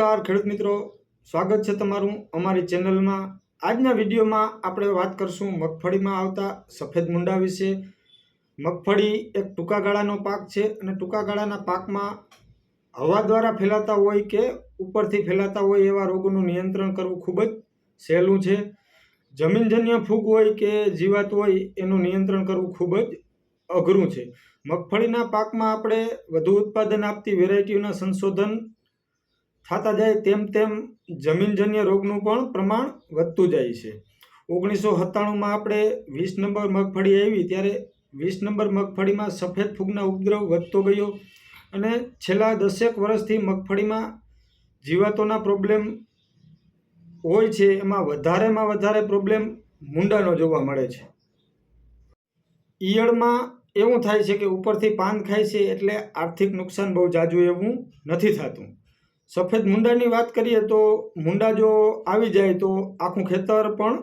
નમસ્કાર ખેડૂત મિત્રો. સ્વાગત છે તમારું અમારી ચેનલમાં. આજના વિડીયોમાં આપણે વાત કરશું મગફળીમાં આવતા સફેદ મુંડા વિશે. મગફળી એક ટૂંકા ગાળાનો પાક છે અને ટૂંકા ગાળાના પાકમાં હવા દ્વારા ફેલાતા હોય કે ઉપરથી ફેલાતા હોય એવા રોગોનું નિયંત્રણ કરવું ખૂબ જ સહેલું છે. જમીનજન્ય ફૂગ હોય કે જીવાત હોય એનું નિયંત્રણ કરવું ખૂબ જ અઘરું છે. મગફળીના પાકમાં આપણે વધુ ઉત્પાદન આપતી વેરાયટીઓના સંશોધન થતા જાય તેમ તેમ જમીનજન્ય રોગનું પણ પ્રમાણ વધતું જાય છે. ઓગણીસો સત્તાણુંમાં આપણે વીસ નંબર મગફળી આવી, ત્યારે વીસ નંબર મગફળીમાં સફેદ ફૂગના ઉપદ્રવ વધતો ગયો અને છેલ્લા દસેક વર્ષથી મગફળીમાં જીવાતોના પ્રોબ્લેમ હોય છે, એમાં વધારેમાં વધારે પ્રોબ્લેમ મુંડાનો જોવા મળે છે. ઈયળમાં એવું થાય છે કે ઉપરથી પાન ખાય છે એટલે આર્થિક નુકસાન બહુ જાજુ એવું નથી થતું. સફેદ મુંડાની વાત કરીએ તો મુંડા જો આવી જાય તો આખું ખેતર પણ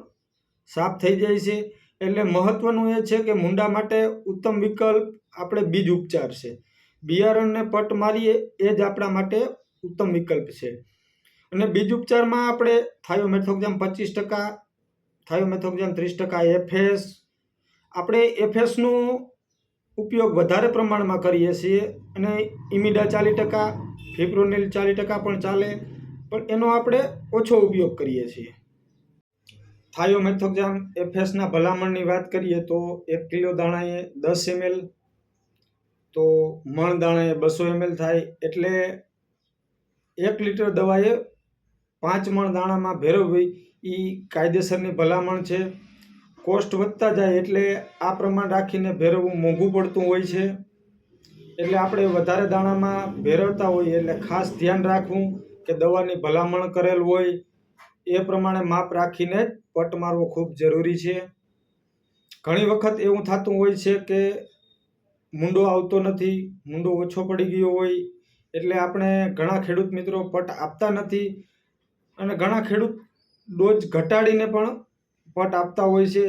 સાફ થઈ જાય છે. એટલે મહત્ત્વનું એ છે કે મુંડા માટે ઉત્તમ વિકલ્પ આપણે બીજ ઉપચાર છે બિયારણને પટ મારીએ એ જ આપણા માટે ઉત્તમ વિકલ્પ છે. અને બીજ ઉપચારમાં આપણે થાયોમેથોક્ઝામ પચીસ ટકા, થાયોમેથોક્ઝામ ત્રીસ ટકા, એફએસ. આપણે એફએસનો ઉપયોગ વધારે પ્રમાણમાં કરીએ છીએ અને ઇમિડા ચાલીસ ટકા ફિપ્રોનિલ ચાલીસ ટકા પણ ચાલે, પણ એનો આપણે ઓછો ઉપયોગ કરીએ છીએ. થાયોમેથોક્ઝામ એફએસના ભલામણની વાત કરીએ તો એક કિલો દાણાએ દસ એમએલ તો મણ દાણાએ બસો એમએલ થાય, એટલે એક લીટર દવાએ પાંચ મણ દાણામાં ભેરવવી એ કાયદેસરની ભલામણ છે. કોસ્ટ વધતા જાય એટલે આ પ્રમાણ રાખીને ભેરવવું મોંઘું પડતું હોય છે. એટલે આપણે વધારે દાણામાં ભેરવતા હોઈએ એટલે ખાસ ધ્યાન રાખવું કે દવાની ભલામણ કરેલ હોય એ પ્રમાણે માપ રાખીને જ પટ મારવો ખૂબ જરૂરી છે. ઘણી વખત એવું થતું હોય છે કે મૂંડો આવતો નથી, મૂંડો ઓછો પડી ગયો હોય એટલે આપણે ઘણા ખેડૂત મિત્રો પટ આપતા નથી અને ઘણા ખેડૂત ડોઝ ઘટાડીને પણ પટ આપતા હોય છે.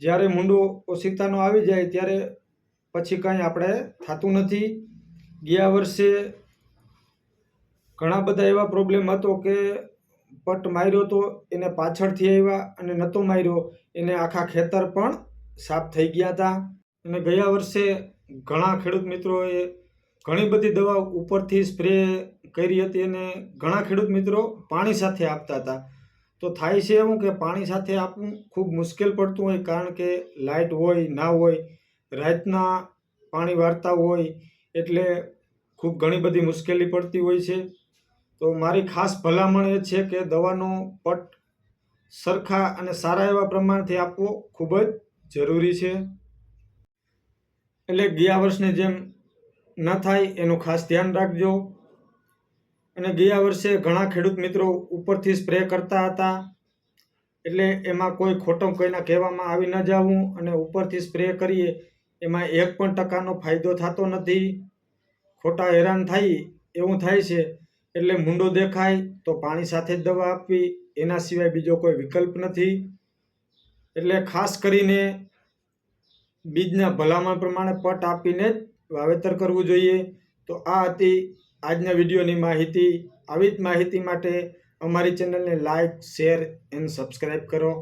જ્યારે મૂંડો ઓશિતાનો આવી જાય ત્યારે પછી કાંઈ આપણે થતું નથી. ગયા વર્ષે ઘણા બધા એવા પ્રોબ્લેમ હતો કે પટ માર્યો તો એને પાછળથી આવ્યા અને નહોતો માર્યો. એને આખા ખેતર પણ સાફ થઈ ગયા હતા. અને ગયા વર્ષે ઘણા ખેડૂત મિત્રોએ ઘણી બધી દવા ઉપરથી સ્પ્રે કરી હતી અને ઘણા ખેડૂત મિત્રો પાણી સાથે આપતા હતા. તો થાય છે એવું કે પાણી સાથે આપવું ખૂબ મુશ્કેલ પડતું હોય, કારણ કે લાઇટ હોય, ના હોય, રાતના પાણી વાર્તા હોય, એટલે ખૂબ ઘણી બધી મુશ્કેલી પડતી હોય છે. તો મારી ખાસ ભલામણ એ છે કે દવાનો પટ સરખા અને સારા એવા પ્રમાણથી આપવો ખૂબ જ જરૂરી છે. એટલે ગયા વર્ષની જેમ ન થાય એનું ખાસ ધ્યાન રાખજો. અને ગયા વર્ષે ઘણા ખેડૂત મિત્રો ઉપરથી સ્પ્રે કરતા હતા. એટલે એમાં કોઈ ખોટો કોઈના કહેવામાં આવી ન જવું અને ઉપરથી સ્પ્રે કરીએ, એમાં એક પણ ટકાનો ફાયદો થતો નથી. ખોટા હેરાન થાય, એવું થાય છે, એટલે મૂંડો દેખાય તો પાણી સાથે જ દવા આપવી, એના સિવાય બીજો કોઈ વિકલ્પ નથી. એટલે ખાસ કરીને બીજના ભલામણ પ્રમાણે પટ આપીને જ વાવેતર કરવું જોઈએ. તો આ હતી આજના વિડીયોની માહિતી આવી જ માહિતી માટે અમારી ચેનલને લાઈક શેર એન્ડ સબસ્ક્રાઈબ કરો.